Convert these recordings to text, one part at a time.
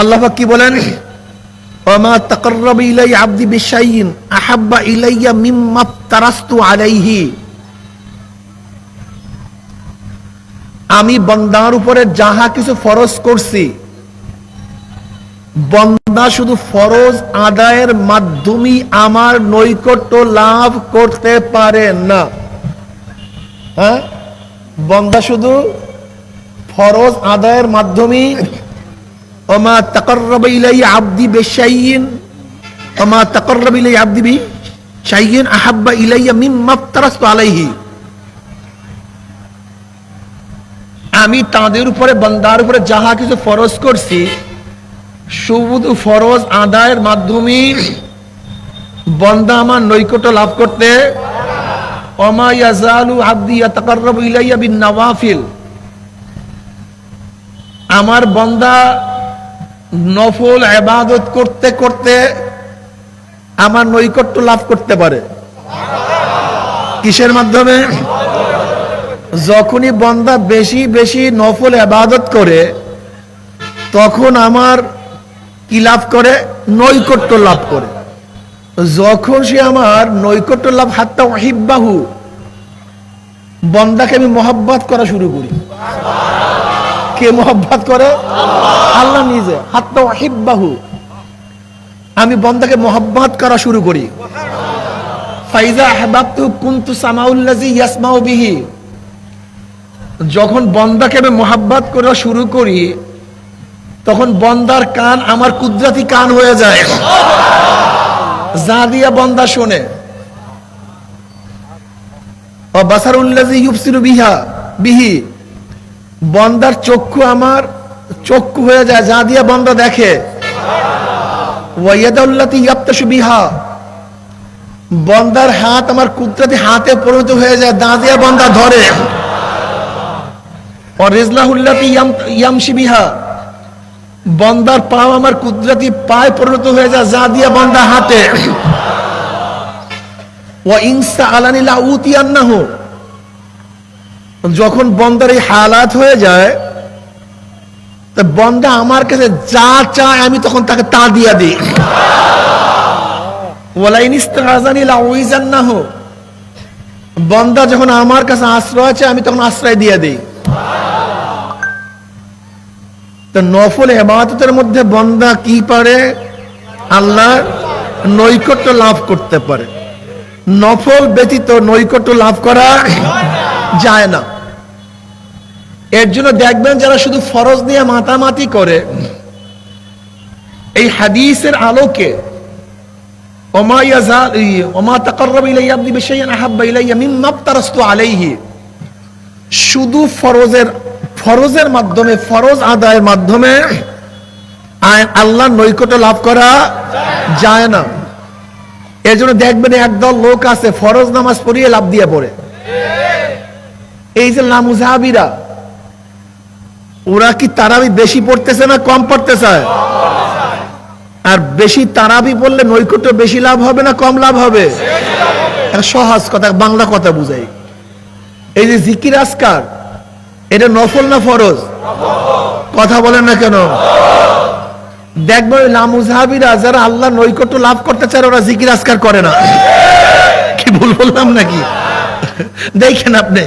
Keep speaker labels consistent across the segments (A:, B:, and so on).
A: আল্লাহ কি বলেন? আমি বন্দার উপরে যাহা কিছু ফরজ করছি, বন্দা শুধু ফরজ আদায়ের মাধ্যমে আমার নৈকট্য লাভ করতে পারে না। হ্যাঁ? বন্দা শুধু ফরজ আদায়ের মাধ্যমে আমি তাদের উপরে, বন্দার উপরে যাহা কিছু ফরজ করছি, শুধু ফরজ আদায়ের মাধ্যমে বন্দা আমার নৈকট্য লাভ করতে আমার বন্দা নফল ইবাদত করতে করতে আমার নৈকট্য লাভ করতে পারে। কিসের মাধ্যমে? যখনই বন্দা বেশি বেশি নফল আবাদত করে, তখন আমার কি লাভ করে? নৈকট্য লাভ করে। যখন সে আমার নৈকট্য লাভ, হাত্তা ওয়াহিব্বাহু বন্দাকে আমি মহাব্বাত করা শুরু করি। কে মহাব্বাত করে? আল্লাহ নিজে। হাত্তা আমি বন্দাকে মহাব্বাত করা শুরু করি। ফাইজা আহবাবতু কুনতু সামাউল্লাজি ইয়াসমাউ বিহি। যখন বন্দাকে আমি মোহাব্বাত করা শুরু করি, তখন বন্দার কান আমার কুদরাতি কান হয়ে যায়। যা দিয়া বন্দা শোনে। ও বাসারুল্লাজি ইউবসিরু বিহা বিহি। বন্দার চক্ষু আমার, চক্ষু হয়ে যায়, যা দিয়া বন্দা দেখে। বন্দার হাত আমার কুদরতি হাতে পরিণত হয়ে যায় দা দিয়া বন্দা ধরে। বন্দার পাও আমার কুদরতি পায়ে পরিণত হয়ে যায়, যা দিয়া বন্দা হাতে ও ইনসা আলানিলা উতিয়ান্নাহ। যখন বন্দার এই হালাত হয়ে যায় তা বন্দা আমার কাছে যা চায় আমি তখন তাকে তা দিয়া দিই। বন্দা যখন আমার কাছে আশ্রয় চায় আমি তখন আশ্রয় দিয়ে দিই। তো নফল এবাদতের মধ্যে বন্দা কি পারে? আল্লাহ নৈকট্য লাভ করতে পারে। নফল ব্যতীত নৈকট্য লাভ করা যায় না। এর জন্য দেখবেন যারা শুধু ফরজ নিয়ে মাতামাতি করে, এই হাদিসের আলোকে শুধু ফরজের ফরজের মাধ্যমে, ফরজ আদায়ের মাধ্যমে আল্লাহর নৈকট্য লাভ করা যায় না। এর জন্য দেখবেন একদল লোক আছে, ফরজ নামাজ পড়িয়ে লাভ দিয়ে পড়ে। এই যে লামুজাহাবিরা ওরা কি তারাবি বেশি পড়তেছে না কম পড়তেছে? আর বেশি তারাবি পড়লে নৈকট্য বেশি লাভ হবে না কম লাভ হবে? সহজ কথা, বাংলা কথা বুঝাই। এই যে জিকির আসকার এটা নফল না ফরজ? কথা বলেন না কেন? দেখব লামুজাহাবিরা যারা আল্লাহ নৈকট্য লাভ করতে চায়, ওরা জিকির আসকার করে না। কি ভুল বললাম নাকি? দেখেন আপনি,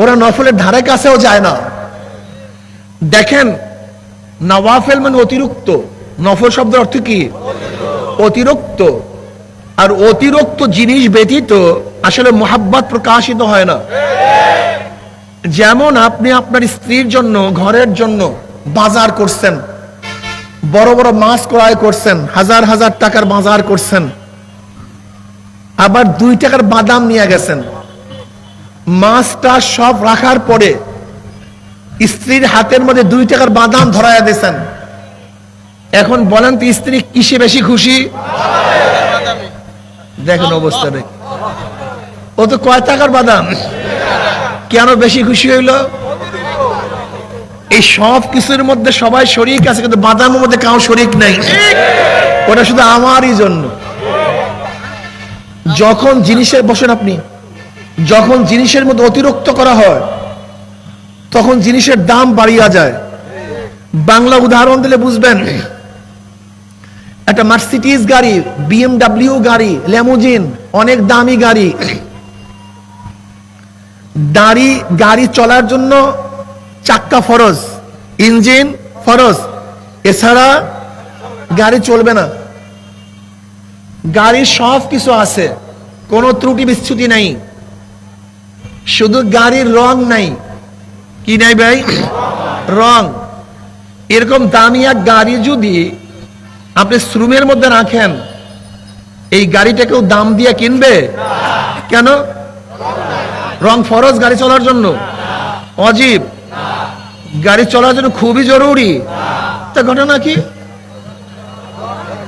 A: ওরা নফলের ধারে কাছেও যায় না। দেখেন, নওয়াফেল মানে অতিরিক্ত। নফল শব্দের অর্থ কি? অতিরিক্ত। আর অতিরিক্ত জিনিস ব্যতীত আসলে মোহাব্বত প্রকাশিত হয় না। যেমন আপনি আপনার স্ত্রীর জন্য, ঘরের জন্য বাজার করছেন, বড় বড় মাছ ক্রয় করছেন, হাজার হাজার টাকার বাজার করছেন, আবার দুই টাকার বাদাম নিয়ে গেছেন, মাছটা সব রাখার পরে স্ত্রীর হাতের মধ্যে দুই টাকার বাদাম ধরাইয়া দিয়েছেন। এখন বলেন তো স্ত্রী কিসে বেশি খুশি? দেখেন অবস্থা দেখ। ও তো কয় টাকার বাদাম? কেন বেশি খুশি হইল? এই সব কিছুর মধ্যে সবাই শরিক আছে, কিন্তু বাদামের মধ্যে কাউ শরিক নেই। ওটা শুধু আমারই জন্য। যখন জিনিসের, বসেন আপনি, যখন জিনিসের মধ্যে অতিরিক্ত করা হয় তখন জিনিসের দাম বাড়িয়া যায়। বাংলা উদাহরণ দিলে বুঝবেন। একটা মার্সিডিজ গাড়ি বিএমডাব্লিউ গাড়ি ল্যামোজিন অনেক দামি গাড়ি। দাড়ি, গাড়ি চলার জন্য চাক্কা ফরজ, ইঞ্জিন ফরজ। এছাড়া গাড়ি চলবে না। গাড়ির সব কিছু আছে, কোনো ত্রুটি বিচ্ছুতি নাই। শুধু গাড়ির রং নাই। কি নাই ভাই? রং। এরকম দামি এক গাড়ি যদি আপনি শ্রুমের মধ্যে রাখেন, এই গাড়িটা কেউ দাম দিয়ে কিনবে? কেন? রং ফরজ গাড়ি চলার জন্য। অজীব। গাড়ি চলার জন্য খুবই জরুরি। তা ঘটনা কি?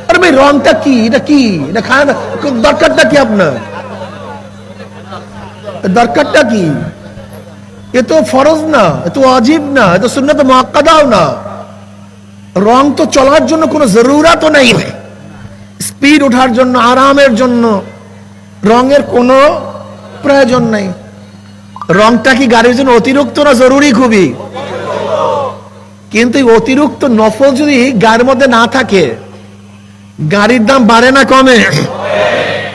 A: আরে ভাই, রংটা কি? এটা কি? এটা খায় দরকারটা কি আপনার? দরকারটা কি? এ তো ফরজ না এ তো অজীব না এ তো সুন্নত মক্কাদাও না। রং তো চলার জন্য কোনো জরুরাতও নেই স্পিড ওঠার জন্য, আরামের জন্য রঙের কোনো প্রয়োজন নেই। রংটা কি গাড়ির জন্য অতিরিক্ত না জরুরি খুবই? কিন্তু অতিরিক্ত নফল যদি গাড়ির মধ্যে না থাকে, গাড়ির দাম বাড়ে না কমে?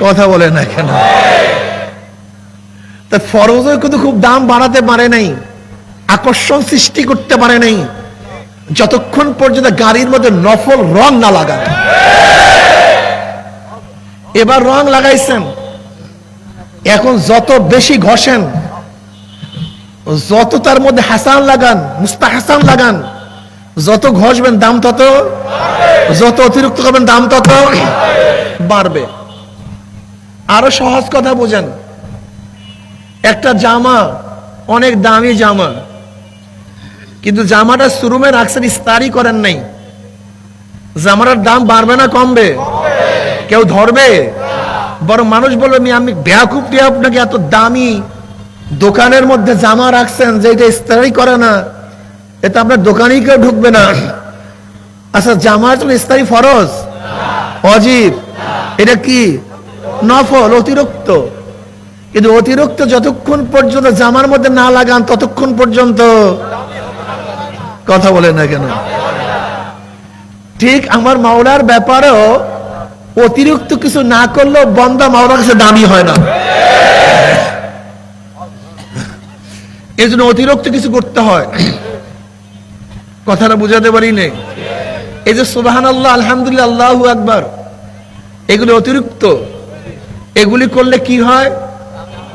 A: কথা বলে না কেন? তা ফরজও কিন্তু খুব দাম বাড়াতে পারে নাই, আকর্ষণ সৃষ্টি করতে পারে নাই। যতক্ষণ পর্যন্ত গাড়ির মধ্যে নফল রং না লাগান এবার রং লাগাইছেন। এখন যত বেশি ঘষেন, যত তার মধ্যে হাসান লাগান মুস্তা হাসান লাগান, যত ঘষবেন দাম তত, যত অতিরিক্ত করবেন দাম তত বাড়বে। আরও সহজ কথা বোঝেন। একটা জামা অনেক দামি জামা। কিন্তু জামাটা শুরুমে রাখছেন ইস্তারি করেন নাই। জামাটার দাম বাড়বে না কমবে? কেউ ধরবে? বরং মানুষ বলবে "মি, আমি বেয়াকুব দিয়ে আপনাকে এত দামি দোকানের মধ্যে জামা রাখছেন যে এটা ইস্তারি করে না। এটা আপনার দোকানেই কেউ ঢুকবে না। আচ্ছা জামার জন্য ইস্তারি ফরজ? অজীব। এটা কি? নফল অতিরিক্ত। কিন্তু অতিরিক্ত যতক্ষণ পর্যন্ত জামার মধ্যে না লাগান, ততক্ষণ পর্যন্ত কথা বলে না কেন? ঠিক আমার মাওলার ব্যাপারেও অতিরিক্ত কিছু না করলেও বন্দা মাওলার কাছে দামি হয় না। এই জন্য অতিরিক্ত কিছু করতে হয়। কথাটা বুঝাতে পারি নেই। এই যে সুবাহান আল্লাহ আলহামদুলিল্লাহ, আল্লাহু আকবার, এগুলি অতিরিক্ত। এগুলি করলে কি হয়?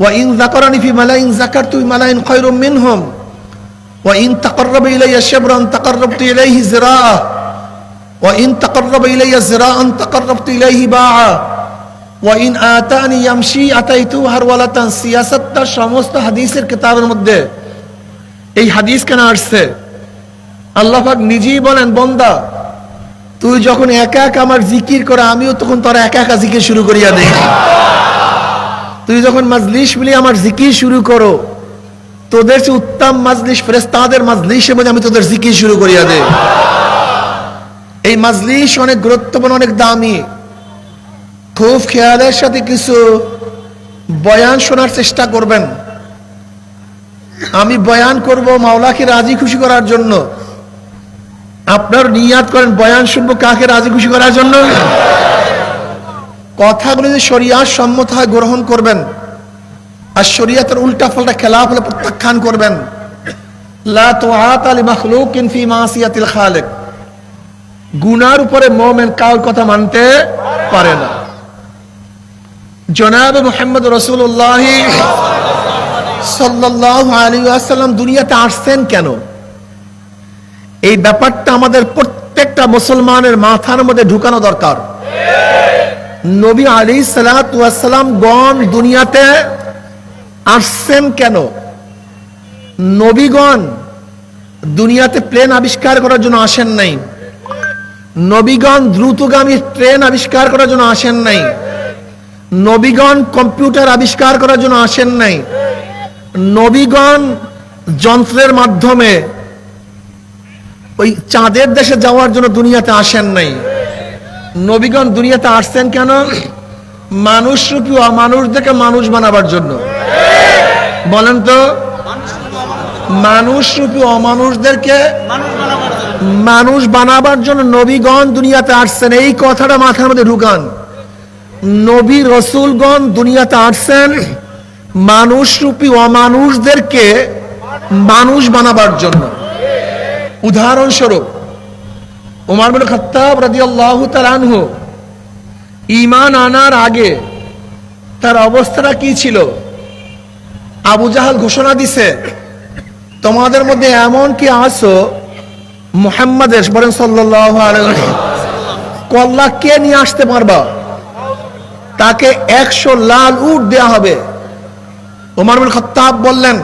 A: وإن ذكرني في ملأ ذكرت في ملأ خير منهم وإن تقرب إلي شبرا تقربت إليه زراعا وإن تقرب إلي زراعا تقربت إليه باعا وإن آتاني يمشي أتيته هرولة সিয়াসতটা সমস্ত হাদিসের কিতাবের মধ্যে এই হাদিস কেন আসছে আল্লাহ পাক নিজেই বলেন বন্দা তুই যখন একা একা আমার জিকির করে আমিও তখন তোর একা একা জিকির শুরু করিয়া দেই তুই যখন মাজলিস মিলিয়ে আমার জিকির শুরু করো, তোদের যে উত্তম মাজলিস ফেরেস্তাদের মাজলিসের মধ্যে আমি তোদের জিকির শুরু করিয়া দে এই মাজলিস অনেক গুরুত্বপূর্ণ, অনেক দামি। খুব খেয়ালের সাথে কিছু বয়ান শোনার চেষ্টা করবেন। আমি বয়ান করব মাওলাকে রাজি খুশি করার জন্য। আপনার নিয়াত করেন, বয়ান শুনব কাকে রাজি খুশি করার জন্য? কথাগুলো যদি শরিয়ার সম্মত হয় গ্রহণ করবেন, আর শরিয়াতের উল্টা ফলটা খেলাফ হলে প্রত্যাখ্যান করবেন। আলি খালিক। গুনার উপরে মোমেন কাউর কথা মানতে পারে না। জনাব মুহাম্মদ রাসূলুল্লাহ সাল্লাল্লাহু আলাইহি ওয়াসাল্লাম দুনিয়াতে আসছেন কেন? এই ব্যাপারটা আমাদের প্রত্যেকটা মুসলমানের মাথার মধ্যে ঢুকানো দরকার। নবী আলী সালাম গণ দুনিয়াতে আসছেন কেন? নবীগণ দুনিয়াতে প্লেন আবিষ্কার করার জন্য আসেন নাই। নবীগণ দ্রুতগামী ট্রেন আবিষ্কার করার জন্য আসেন নাই। নবীগণ কম্পিউটার আবিষ্কার করার জন্য আসেন নাই। নবীগণ যন্ত্রের মাধ্যমে ওই চাঁদের দেশে যাওয়ার জন্য দুনিয়াতে আসেন নাই। নবীগণ দুনিয়াতে আসছেন কেন? মানুষ রূপী অমানুষদেরকে মানুষ বানাবার জন্য। বলেন তো মানুষ রূপী অমানুষদেরকে মানুষ বানাবার জন্য নবীগণ দুনিয়াতে আসছেন। এই কথাটা মাথার মধ্যে ঢুকান। নবী রসুলগণ দুনিয়াতে আসছেন মানুষ রূপী অমানুষদেরকে মানুষ বানাবার জন্য। উদাহরণস্বরূপ উমার বিন খত্তাব রাদিয়াল্লাহু তাআলা আনহু, ঈমান আনার আগে তার অবস্থাটা কি ছিল? আবু জাহাল ঘোষণা দিছে, তোমাদের মধ্যে এমন কি আসো মুহাম্মাদের বলেন আলাইহি কল্লা কে নিয়ে আসতে পারবা? তাকে একশো লাল উট দেয়া হবে। ওমর বিন খত্তাব বললেন,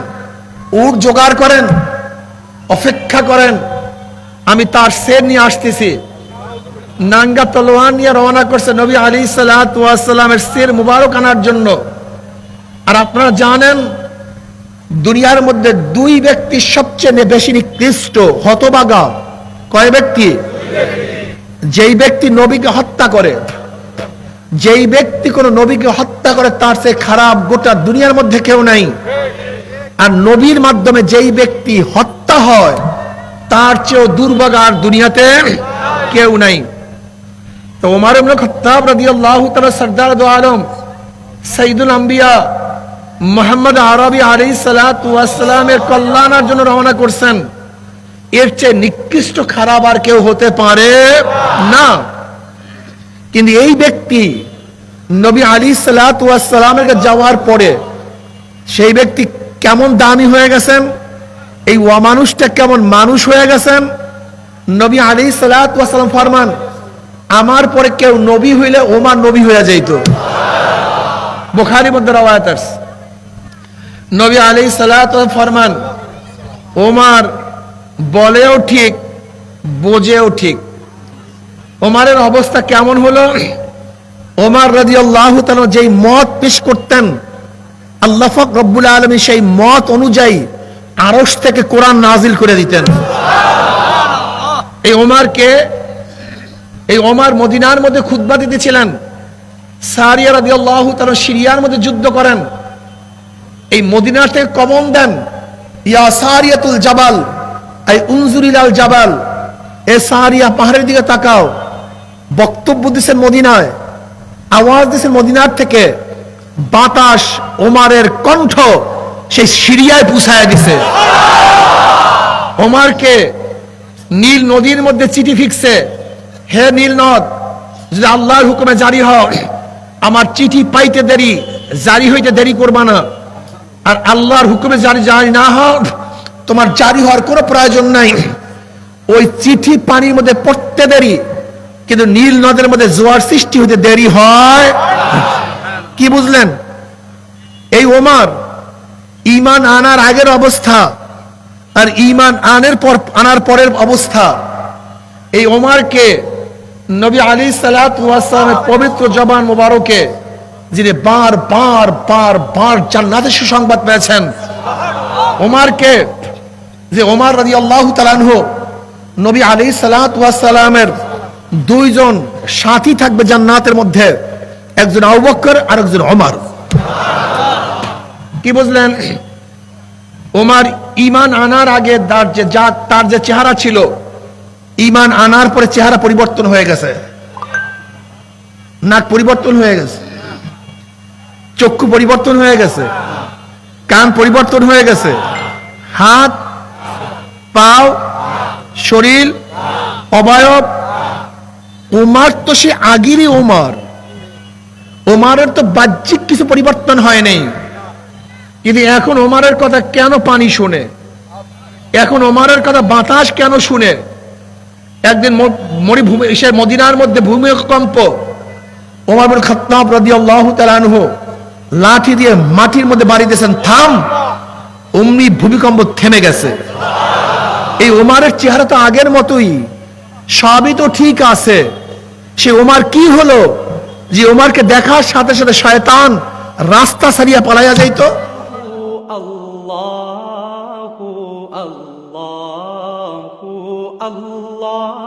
A: উট জোগাড় করেন, অপেক্ষা করেন। আমি তার সের নিয়ে আসতেছি। নাঙ্গা তলোয়ার নিয়ে রওনা করছে নবী আলী সালামের সের মুবারক আনার জন্য। আর আপনারা জানেন, দুনিয়ার মধ্যে দুই ব্যক্তি সবচেয়ে বেশি নিকৃষ্ট, হতবাগা। কয় ব্যক্তি? যেই ব্যক্তি নবীকে হত্যা করে, যেই ব্যক্তি কোনো নবীকে হত্যা করে, তার সে খারাপ গোটা দুনিয়ার মধ্যে কেউ নাই। আর নবীর মাধ্যমে যেই ব্যক্তি হত্যা হয় তার চেয়েও দুর্ভাগা আর দুনিয়াতে কেউ নাই। তো ওমর ইবনে খাত্তাব রাদিয়াল্লাহু তাআলা সরদার আলম সাইদুল আম্বিয়া মোহাম্মদ আরবি আলাইহিস সালাতু ওয়াস কল্যাণের জন্য রওনা করছেন। এর চেয়ে নিকৃষ্ট খারাপ আর কেউ হতে পারে না। কিন্তু এই ব্যক্তি নবী আলী সালামের কাছে যাওয়ার পরে সেই ব্যক্তি কেমন দামি হয়ে গেছেন? এই অমানুষটা কেমন মানুষ হয়ে গেছেন? নবী আলী সালাম ফরমান, আমার পরে কেউ নবী হইলে ওমার নবী হয়ে যাইত। বুখারি মধ্যে রওয়ায়াত নবী আলী সালাত ফরমান, ওমার বলেও ঠিক, বোঝেও ঠিক। ওমারের অবস্থা কেমন হলো? ওমার রাজি আল্লাহ যেই মত পেশ করতেন, আল্লাহ রব্বুল আলমী সেই মত অনুযায়ী আরস থেকে কোরআন নাজিল করে দিতেন। এই ওমারকে, এই ওমার মদিনার মধ্যে খুতবা দিতেছিলেন। সারিয়া রাজি আল্লাহ সিরিয়ার মধ্যে যুদ্ধ করেন। এই মদিনার থেকে কমন দেন। ইয়া সারিয়াতুল জাবাল এই উনজুরিলাল জাবাল, এ সারিয়া পাহাড়ের দিকে তাকাও। বক্তব্য দিচ্ছেন মদিনায়, আওয়াজ দিচ্ছেন মদিনার থেকে। বাতাস ওমারের কণ্ঠ। সেই সিরিয়ায় পুষায় দিছে। ওমারকে নীল নদীর মধ্যে চিঠি ফিকছে হে নীল নদ, যদি আল্লাহর হুকুমে জারি হয় আমার চিঠি পাইতে দেরি, জারি হইতে দেরি করবা না। আর আল্লাহর হুকুমে জারি জারি না হোক তোমার জারি হওয়ার কোনো প্রয়োজন নাই। ওই চিঠি পানির মধ্যে পড়তে দেরি, কিন্তু নীল নদের মধ্যে জোয়ার সৃষ্টি হতে দেরি হয়। কি বুঝলেন? এই ওমার ইমান আনার আগের অবস্থা আর ইমান আনের পর, আনার পরের অবস্থা। এই ওমারকে, নবী আলী সালামের পবিত্র জবান মোবারকে যিনি বার বার বার বার জান্নাতের সুসংবাদ পেয়েছেন। ওমারকে, যে ওমার রাজি আল্লাহ তালানহ নবী আলী সালামের দুইজন সাথী থাকবে জান্নাতের মধ্যে, একজন আবু আর একজন ওমর। কি বুঝলেন? ওমার ইমান আনার আগে তার যে যা, তার যে চেহারা ছিল ইমান আনার পরে চেহারা পরিবর্তন হয়ে গেছে। নাক পরিবর্তন হয়ে গেছে। চক্ষু পরিবর্তন হয়ে গেছে। কান পরিবর্তন হয়ে গেছে। হাত, পাও, শরীর, অবয়ব। ওমার তো সে আগেরই ওমার। ওমারের তো বাহ্যিক কিছু পরিবর্তন হয় নাই। কিন্তু এখন ওমারের কথা কেন পানি শুনে? এখন ওমারের কথা বাতাস কেন শুনে? একদিন মরুভূমি সে মদিনার মধ্যে ভূমিকম্প। ওমর বিন খাত্তাব রাদিয়াল্লাহু তাআলা লাঠি দিয়ে মাটির মধ্যে বাড়ি দিয়েছেন, থাম! অমনি ভূমিকম্প থেমে গেছে। এই ওমারের চেহারা তো আগের মতোই। সবই তো ঠিক আছে। সে ওমার কি হলো? যে ওমারকে দেখার সাথে সাথে শয়তান রাস্তা সারিয়া পালাইয়া যাইতো?
B: الله الله الله.